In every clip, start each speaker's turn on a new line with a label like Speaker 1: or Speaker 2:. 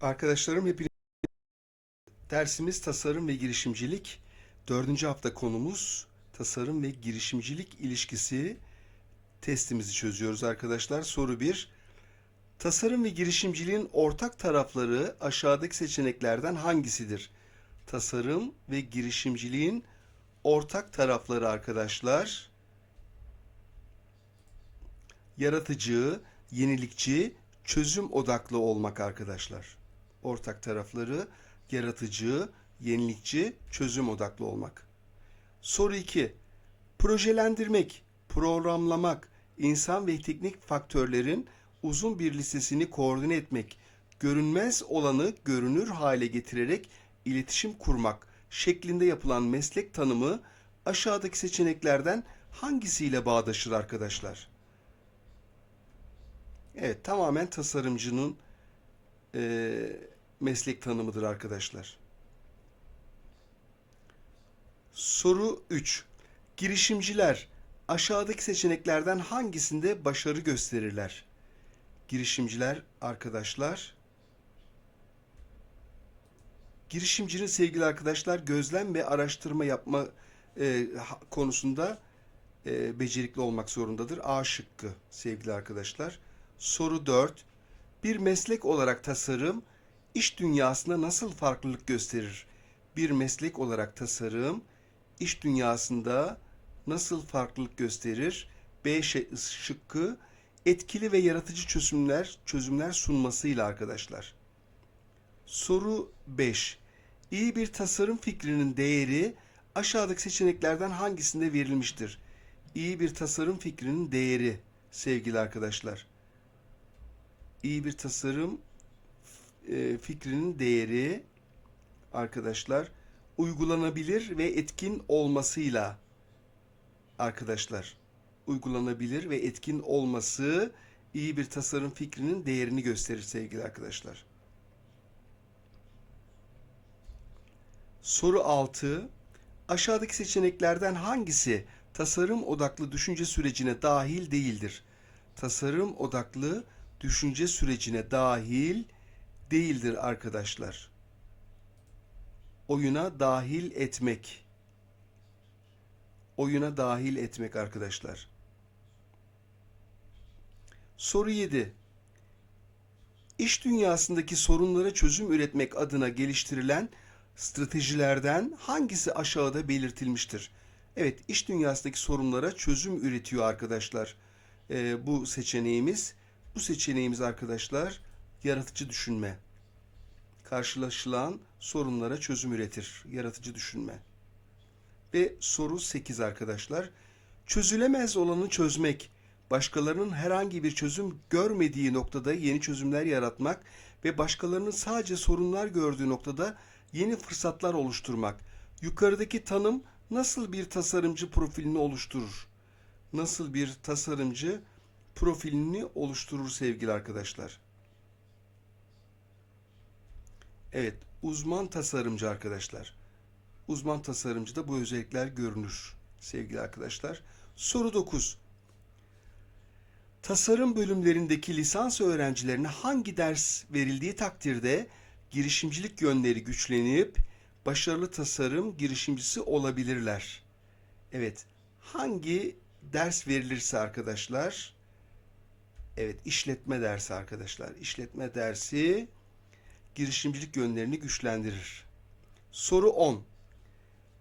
Speaker 1: Arkadaşlarım hepiniz dersimiz tasarım ve girişimcilik. Dördüncü hafta konumuz tasarım ve girişimcilik ilişkisi testimizi çözüyoruz arkadaşlar. Soru 1. Tasarım ve girişimciliğin ortak tarafları aşağıdaki seçeneklerden hangisidir? Tasarım ve girişimciliğin ortak tarafları arkadaşlar. Yaratıcı, yenilikçi, çözüm odaklı olmak arkadaşlar. Ortak tarafları yaratıcı, yenilikçi, çözüm odaklı olmak. Soru 2. Projelendirmek, programlamak, insan ve teknik faktörlerin uzun bir listesini koordine etmek, görünmez olanı görünür hale getirerek iletişim kurmak şeklinde yapılan meslek tanımı aşağıdaki seçeneklerden hangisiyle bağdaşır arkadaşlar? Evet, tamamen tasarımcının eee, meslek tanımıdır arkadaşlar. Soru 3. Girişimciler aşağıdaki seçeneklerden hangisinde başarı gösterirler? Girişimciler arkadaşlar. Girişimcinin sevgili arkadaşlar gözlem ve araştırma yapma e, konusunda e, becerikli olmak zorundadır. A şıkkı sevgili arkadaşlar. Soru 4. Bir meslek olarak tasarım iş dünyasında nasıl farklılık gösterir? Bir meslek olarak tasarım iş dünyasında nasıl farklılık gösterir? B şıkkı etkili ve yaratıcı çözümler çözümler sunmasıyla arkadaşlar. Soru 5. İyi bir tasarım fikrinin değeri aşağıdaki seçeneklerden hangisinde verilmiştir? İyi bir tasarım fikrinin değeri sevgili arkadaşlar. İyi bir tasarım e, fikrinin değeri arkadaşlar uygulanabilir ve etkin olmasıyla arkadaşlar uygulanabilir ve etkin olması iyi bir tasarım fikrinin değerini gösterir sevgili arkadaşlar. Soru 6. Aşağıdaki seçeneklerden hangisi tasarım odaklı düşünce sürecine dahil değildir? Tasarım odaklı düşünce sürecine dahil değildir arkadaşlar. Oyuna dahil etmek. Oyuna dahil etmek arkadaşlar. Soru 7. İş dünyasındaki sorunlara çözüm üretmek adına geliştirilen stratejilerden hangisi aşağıda belirtilmiştir? Evet, iş dünyasındaki sorunlara çözüm üretiyor arkadaşlar. Ee, bu seçeneğimiz. Bu seçeneğimiz arkadaşlar yaratıcı düşünme. Karşılaşılan sorunlara çözüm üretir. Yaratıcı düşünme. Ve soru 8 arkadaşlar. Çözülemez olanı çözmek, başkalarının herhangi bir çözüm görmediği noktada yeni çözümler yaratmak ve başkalarının sadece sorunlar gördüğü noktada yeni fırsatlar oluşturmak. Yukarıdaki tanım nasıl bir tasarımcı profilini oluşturur? Nasıl bir tasarımcı profilini oluşturur sevgili arkadaşlar? Evet, uzman tasarımcı arkadaşlar. Uzman tasarımcıda bu özellikler görünür sevgili arkadaşlar. Soru 9. Tasarım bölümlerindeki lisans öğrencilerine hangi ders verildiği takdirde girişimcilik yönleri güçlenip başarılı tasarım girişimcisi olabilirler? Evet, hangi ders verilirse arkadaşlar? Evet, işletme dersi arkadaşlar. İşletme dersi girişimcilik yönlerini güçlendirir. Soru 10.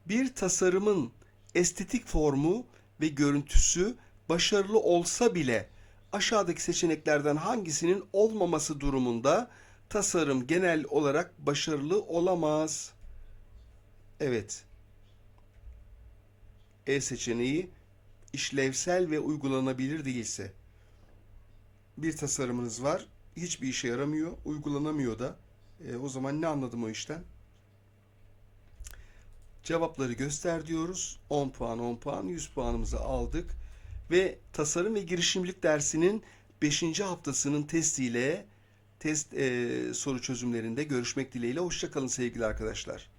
Speaker 1: Bir tasarımın estetik formu ve görüntüsü başarılı olsa bile aşağıdaki seçeneklerden hangisinin olmaması durumunda tasarım genel olarak başarılı olamaz? Evet. E seçeneği işlevsel ve uygulanabilir değilse. Bir tasarımınız var, hiçbir işe yaramıyor, uygulanamıyor da. E, o zaman ne anladım o işten? Cevapları göster diyoruz. 10 puan, 10 puan, 100 puanımızı aldık. Ve tasarım ve girişimcilik dersinin 5. haftasının testiyle test e, soru çözümlerinde görüşmek dileğiyle. Hoşçakalın sevgili arkadaşlar.